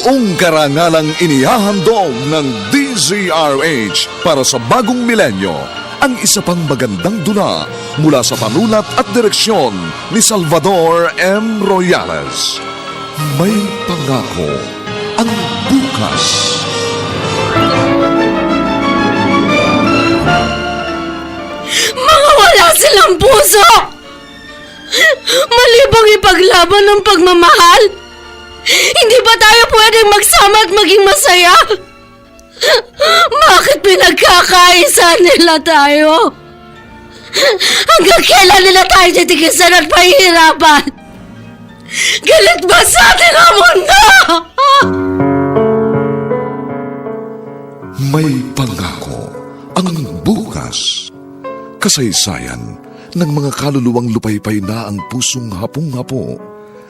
Buong karangalang inihahandog ng DZRH para sa bagong milenyo ang isa pang magandang dula mula sa panulat at direksyon ni Salvador M. Royales. May pangako ang bukas. Mga wala silang puso! Malibang ipaglaban ng pagmamahal! Hindi ba tayo pwedeng magsama at maging masaya? Bakit pinagkakaisa nila tayo? Hanggang kailan nila tayo titigisan at pahihirapan? Galit ba sa atin ang mundo? May pangako ang bukas. Kasaysayan ng mga kaluluwang lupaypay na ang pusong hapong-hapo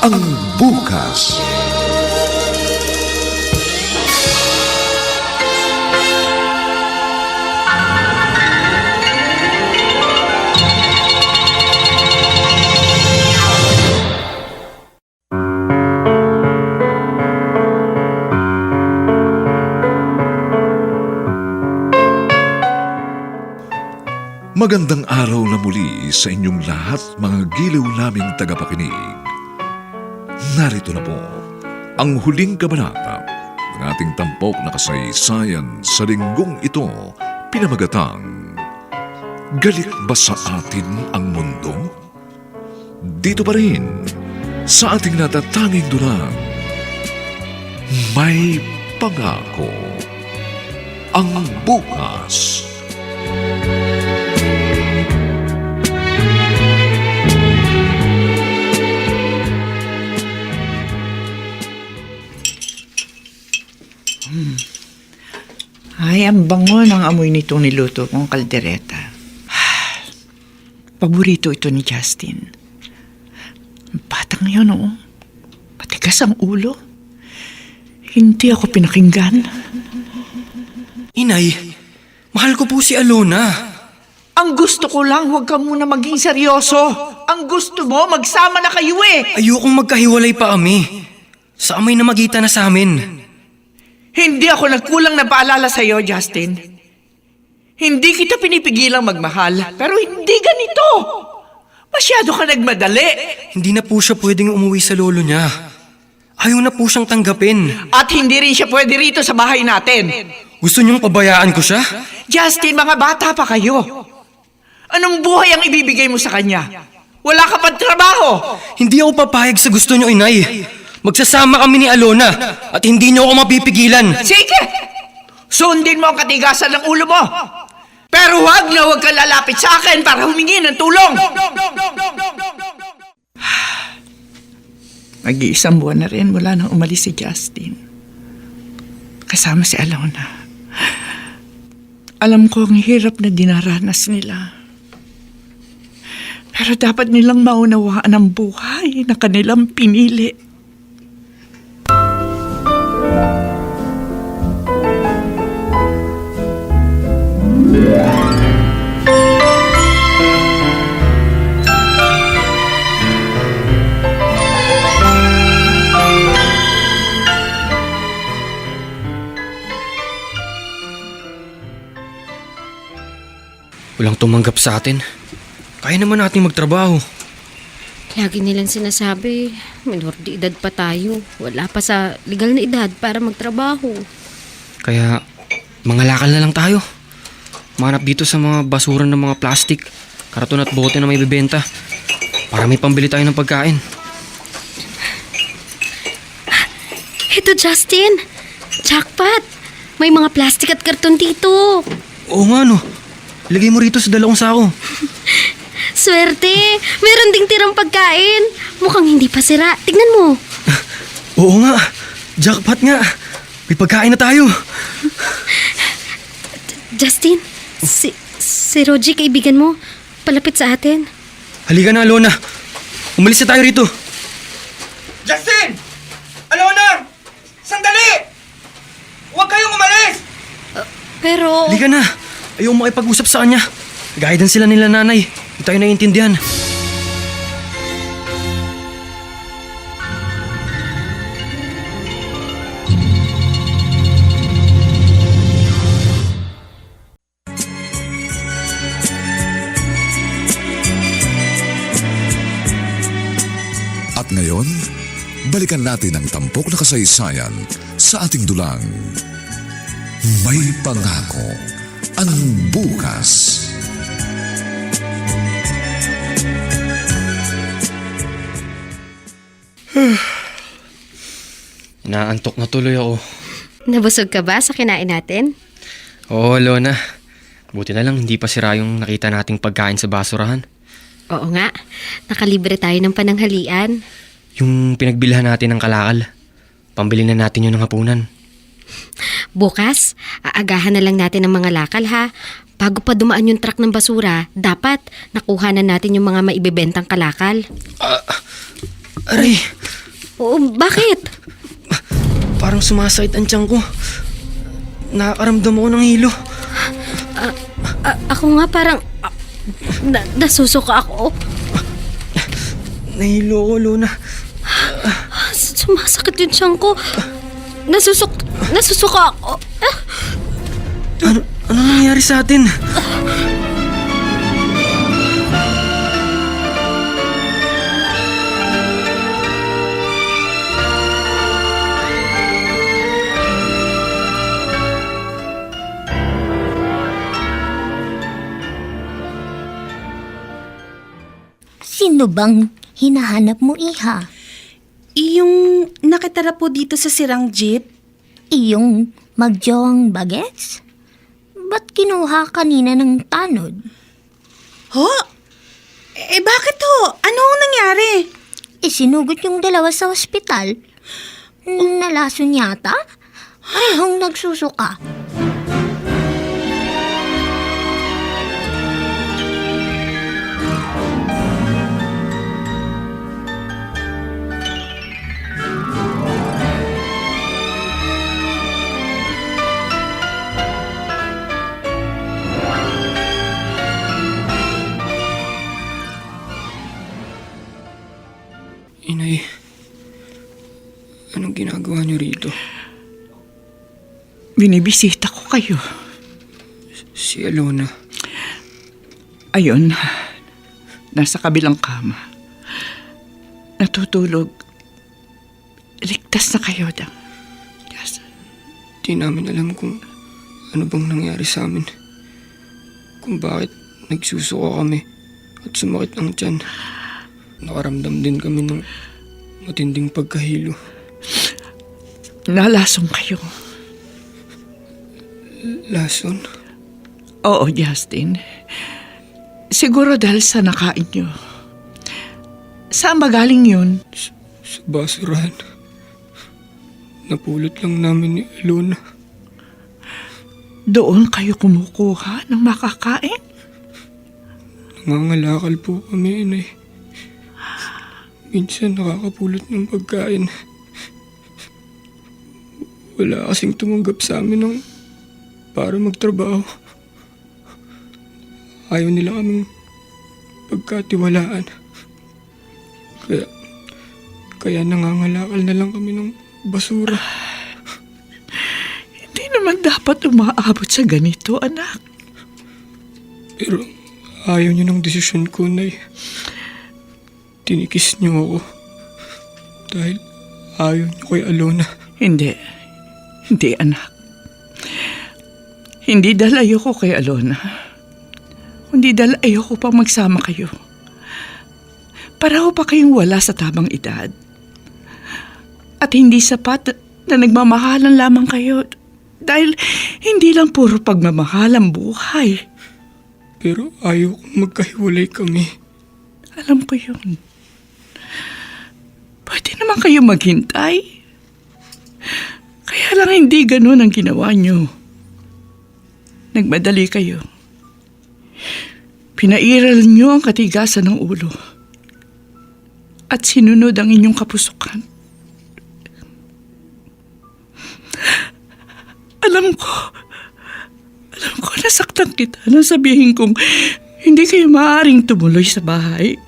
ang bukas. Magandang araw na muli sa inyong lahat mga giliw naming tagapakinig. Narito na po ang huling kabanata ng ating tampok na kasaysayan sa linggong ito pinamagatang Galit ba sa atin ang mundo? Dito pa rin sa ating natatanging dulang May Pangako Ang Bukas Ay, ang bango ng amoy nitong niluto kong kaldereta. Paborito ito ni Justin. Ang Batang yun, oo. Matigas ang ulo. Hindi ako pinakinggan. Inay, mahal ko po si Alona. Ang gusto ko lang, huwag ka muna maging seryoso. Ang gusto mo, magsama na kayo eh. Ayokong magkahiwalay pa kami. Sa amoy na magita na sa amin. Hindi ako nagkulang na paalala sa'yo, Justin. Hindi kita pinipigilang magmahal, pero hindi ganito. Masyado ka nagmadali. Hindi na po siya pwedeng umuwi sa lolo niya. Ayaw na po siyang tanggapin. At hindi rin siya pwede rito sa bahay natin. Gusto niyong pabayaan ko siya? Justin, mga bata pa kayo. Anong buhay ang ibibigay mo sa kanya? Wala ka pang trabaho. Hindi ako papayag sa gusto niyo, inay. Magsasama kami ni Alona at hindi niyo ako mapipigilan. Sige! Sundin mo ang katigasan ng ulo mo. Pero huwag na huwag ka lalapit sa akin para humingi ng tulong. Mag-iisang buwan na rin mula nang umalis si Justin. Kasama si Alona. Alam ko ang hirap na dinaranas nila. Pero dapat nilang maunawaan ang buhay na kanilang pinili. Walang tumanggap sa atin. Kaya naman nating magtrabaho. Lagi nilang sinasabi, minor de edad pa tayo. Wala pa sa legal na edad para magtrabaho. Kaya, mga lakal na lang tayo. Manap dito sa mga basuran ng mga plastic, karton at bote na may bibenta. Para may pambili tayo ng pagkain. Ito, Justin! Jackpot! May mga plastic at karton dito. Oo nga no. Ilagay mo rito sa dalawang sako. Swerte! Meron ding tirang pagkain. Mukhang hindi pa sira. Tignan mo. Oo nga. Jackpot nga. May pagkain na tayo. Justin, si, si Rogie, kaibigan mo, palapit sa atin. Halika na, Alona. Umalis na tayo rito. Justin! Alona! Sandali! Huwag kayong umalis! Pero... Halika na. Ayaw makipag-usap sa kanya. Guidance sila nila nanay. Hindi tayo naiintindihan. At ngayon, balikan natin ang tampok na kasaysayan sa ating dulang. May pangako ang bukas. Inaantok na tuloy ako. Nabusog ka ba sa kinain natin? Oo, Lona. Buti na lang hindi pa sira yung nakita nating pagkain sa basurahan. Oo nga. Nakalibre tayo ng pananghalian. Yung pinagbilhan natin ng kalakal. Pambili na natin yun ng hapunan. Bukas, aagahan na lang natin ang mga lakal ha. Bago pa dumaan yung truck ng basura, dapat nakuha na natin yung mga maibebentang kalakal. Aray, Oo, bakit? parang sumasakit ang tiyan ko. Nakakaramdam ako ng hilo. A- ako nga parang... ah, na- nasusuka ako. Nahilo ako, Lona. Sumasakit yung tiyan ko. Nasusuk... Nasusuka ako. Ah, Ano, ano nangyayari sa atin? Sino bang hinahanap mo, Iha? Yung nakatara po dito sa sirang jeep, Iyong magjawang bagets? Ba't kinuha kanina ng tanod? Ho? Eh bakit ho? Ano ang nangyari? Isinugod yung dalawa sa ospital. Nalason yata? Parehong nagsusuka. Binibisita ko kayo. Si Alona. Ayun, nasa kabilang kama. Natutulog. Ligtas na kayo, Dang. Yes. Di namin alam kung ano bang nangyari sa amin. Kung bakit nagsusuko kami at sumakit ang tiyan. Nakaramdam din kami ng matinding pagkahilo. Nalasong kayo. Lason? Oo, Justin. Siguro dahil sa nakain nyo. Saan ba galing yun? Sa basurahan. Napulot lang namin ni Alona. Doon kayo kumukuha ng makakain? Nangangalakal po kami, inay. Minsan nakakapulot ng pagkain. Wala kasing tumanggap sa amin ng para magtrabaho. Ayaw nila kaming pagkatiwalaan. Kaya, kaya nangangalakal na lang kami ng basura. Hindi naman dapat umaabot sa ganito, anak. Pero ayaw niyo ng desisyon ko, Nay. tinikis niyo ako. Dahil ayaw niyo kay Alona. Hindi. Hindi, anak. Hindi dahil ayoko kay Alona. Kundi dahil ayoko pa magsama kayo. Pareho pa kayong wala sa tamang edad. At hindi sapat na nagmamahalan lamang kayo. Dahil hindi lang puro pagmamahal ang buhay. Pero ayaw kong magkahiwalay kami. Alam ko yun. Pwede naman kayo maghintay. Kaya lang hindi ganun ang ginawa nyo. Nagmadali kayo. Pinairal nyo ang katigasan ng ulo. At sinunod ang inyong kapusukan. Alam ko, alam ko nasaktan kita nang sabihin kong hindi kayo maaaring tumuloy sa bahay.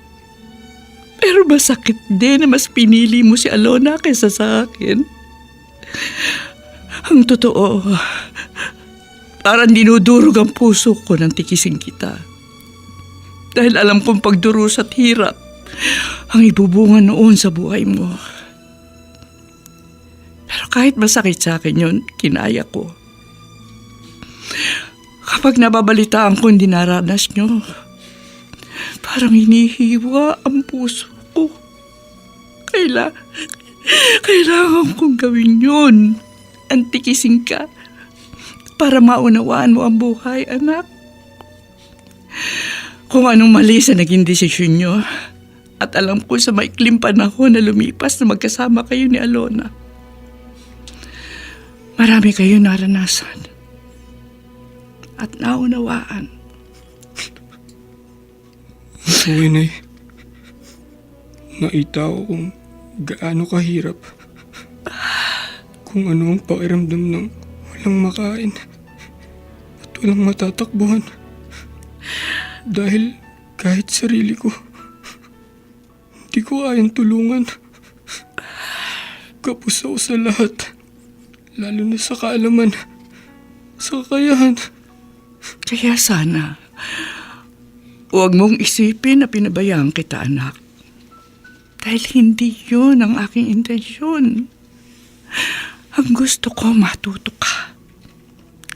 Pero masakit din na mas pinili mo si Alona kaysa sa akin. Ang totoo, parang dinudurog ang puso ko nang tikising kita. Dahil alam kong pagdurus at hirap ang ibubunga noon sa buhay mo. Pero kahit masakit sa akin yun, kinaya ko. Kapag nababalitaan ko yung dinaranas nyo, parang hinihiwa ang puso ko. Kaila, kailangan kong gawin yun. Antikising ka para maunawaan mo ang buhay, anak. Kung anong mali sa naging desisyon nyo, at alam ko sa maikling panahon na lumipas na magkasama kayo ni Alona. Marami kayo naranasan at naunawaan. Oo, inay. Nakita ko kung gaano kahirap. Kung ano ang pakiramdam ng walang makain at walang matatakbuhan. Dahil kahit sarili ko, hindi ko kayang tulungan. Kapos ako sa lahat. Lalo na sa kaalaman, sa kakayahan. Kaya sana, huwag mong isipin na pinabayaan kita, anak. Dahil hindi yun ang aking intensyon. Ang gusto ko matuto ka.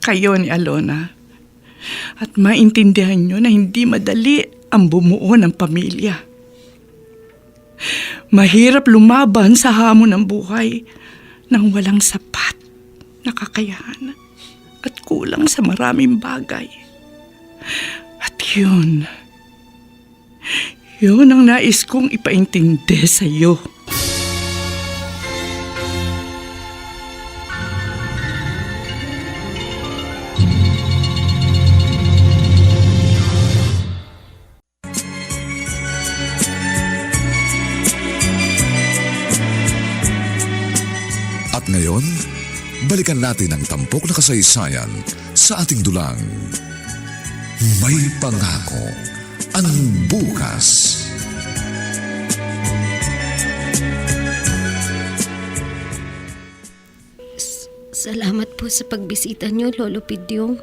Kayo ni Alona. At maintindihan nyo na hindi madali ang bumuo ng pamilya. Mahirap lumaban sa hamon ng buhay nang walang sapat na kakayahan at kulang sa maraming bagay. At yun, yun ang nais kong ipaintindi sa iyo. Balikan natin ang tampok na kasaysayan sa ating dulang. May pangako ang bukas. Salamat po sa pagbisita niyo, Lolo Pidyong.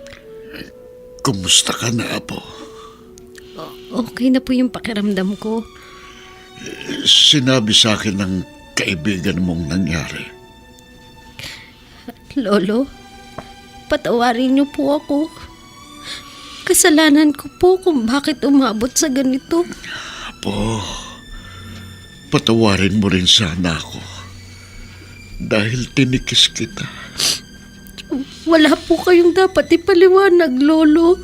Kumusta ka na, Apo? Okay na po yung pakiramdam ko. Sinabi sa akin ng kaibigan mong nangyari. Lolo, patawarin niyo po ako. Kasalanan ko po kung bakit umabot sa ganito. Apo, patawarin mo rin sana ako. Dahil tinikis kita. Wala po kayong dapat ipaliwanag, Lolo.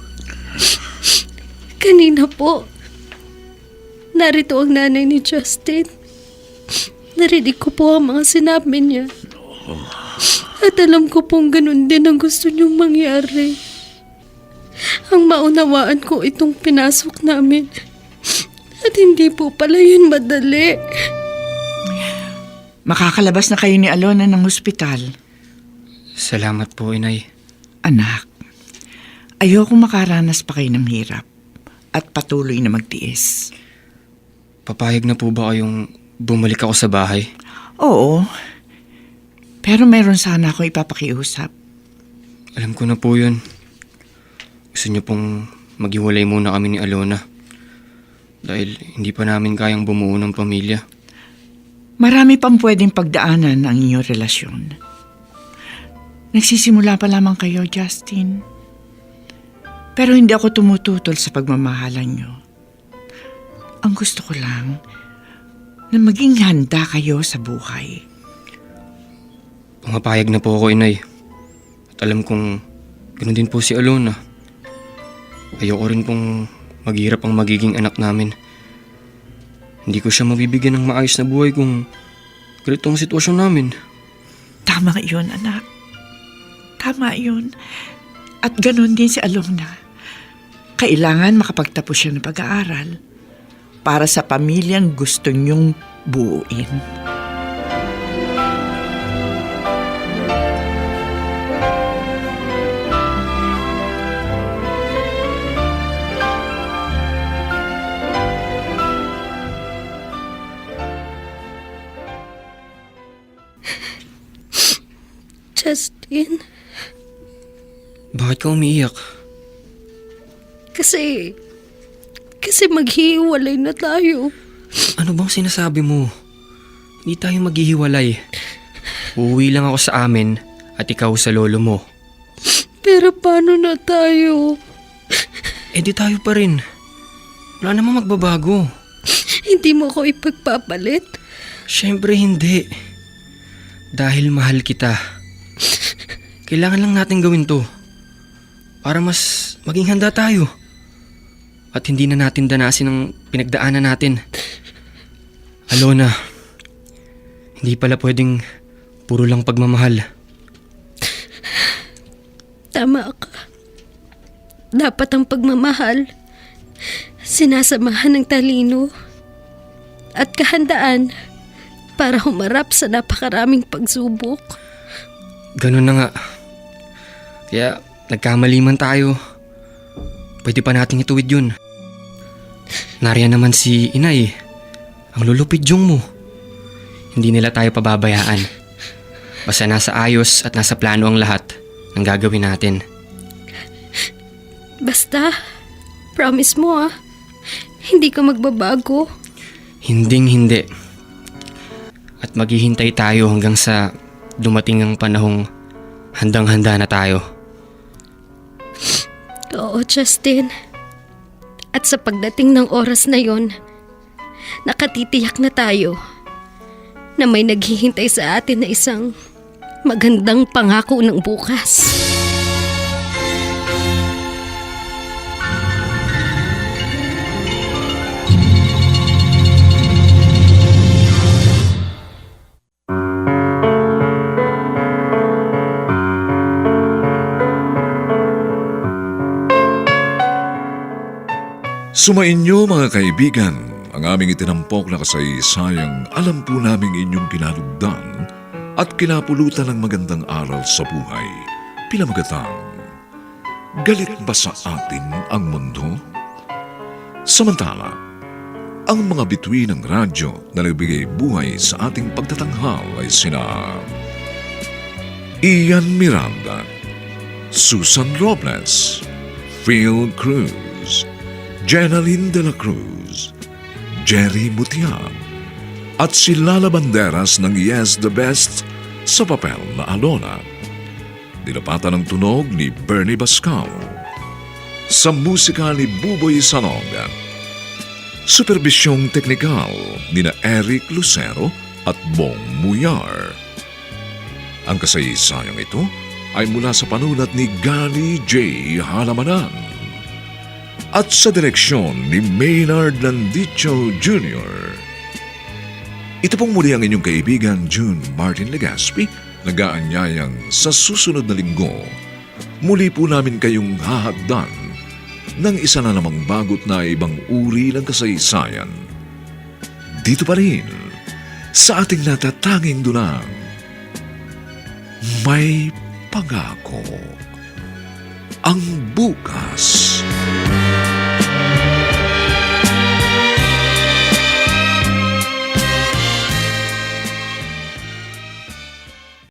Kanina po, narito ang nanay ni Justin. Narinig ko po ang mga sinabi niya. At alam ko pong ganun din ang gusto niyong mangyari. Ang maunawaan ko itong pinasok namin. At hindi po pala yun madali. Makakalabas na kayo ni Alona ng ospital. Salamat po, inay. Anak, ayoko makaranas pa kayo ng hirap at patuloy na magtiis. Papayag na po ba kayong bumalik ako sa bahay? Oo, pero meron sana ako ipapakiusap. Alam ko na po yun. Gusto niyo pong maghiwalay muna kami ni Alona. Dahil hindi pa namin kayang bumuo ng pamilya. Marami pang pwedeng pagdaanan ang inyong relasyon. Nagsisimula pa lamang kayo, Justin. Pero hindi ako tumututol sa pagmamahalan nyo. Ang gusto ko lang na maging handa kayo sa buhay. Pumapayag na po ako, inay. At alam kong ganoon din po si Alona. Ayoko rin pong maghirap ang magiging anak namin. Hindi ko siya mabibigyan ng maayos na buhay kung ganito ang sitwasyon namin. Tama yun, anak. Tama yun. At ganun din si Alona. Kailangan makapagtapos siya ng pag-aaral para sa pamilyang gusto niyong buuin. Justin, Bakit ka umiiyak? kasi... Kasi maghihiwalay na tayo. Ano bang sinasabi mo? Hindi tayo maghihiwalay. Uuwi lang ako sa amin at ikaw sa lolo mo. Pero paano na tayo? Eh di tayo pa rin. Wala namang magbabago. Hindi mo ako ipagpapalit? Siyempre hindi. Dahil mahal kita. Kailangan lang natin gawin to. Para mas maging handa tayo. At hindi na natin danasin ang pinagdaanan natin. Alona, hindi pala pwedeng puro lang pagmamahal. Tama ka. Dapat ang pagmamahal, sinasamahan ng talino at kahandaan para humarap sa napakaraming pagsubok. Ganun na nga. Kaya nagkamali man tayo. Pwede pa nating ituwid yun. Nariyan naman si inay. Ang lulupidyong mo. Hindi nila tayo pababayaan. Basta nasa ayos at nasa plano ang lahat ng gagawin natin. Basta, promise mo ah, hindi ka magbabago. Hinding hindi. At maghihintay tayo hanggang sa dumating ang panahong handang-handa na tayo. Oo, Justin. At sa pagdating ng oras na yon, nakatitiyak na tayo na may naghihintay sa atin na isang magandang pangako ng bukas. Sumainyo mga kaibigan, ang aming itinampok na kasaysayang alam po naming inyong kinalugdan at kinapulutan ng magandang aral sa buhay. Pinamagatang, galit ba sa atin ang mundo? Samantala, ang mga bituin ng radyo na nagbigay buhay sa ating pagtatanghal ay sina Ian Miranda, Susan Robles, Phil Cruz, Jenaline de la Cruz, Jerry Mutiap, at si Lala Banderas ng Yes the Best sa papel na Alona. Dinapatan ng tunog ni Bernie Bascal. Sa musika ni Buboy Salong. Superbisyong teknikal ni na Eric Lucero at Bong Muyar. Ang kasaysayang ito ay mula sa panulat ni Gani J. Halamanan at sa direksyon ni Maynard Landicho Jr. Ito pong muli ang inyong kaibigan June Martin Legaspi, nagaanyayang sa susunod na linggo, muli po namin kayong hahagdan ng isa na namang bagot na ibang uri ng kasaysayan. Dito pa rin, sa ating natatanging dunang, may pangako ang bukas. Música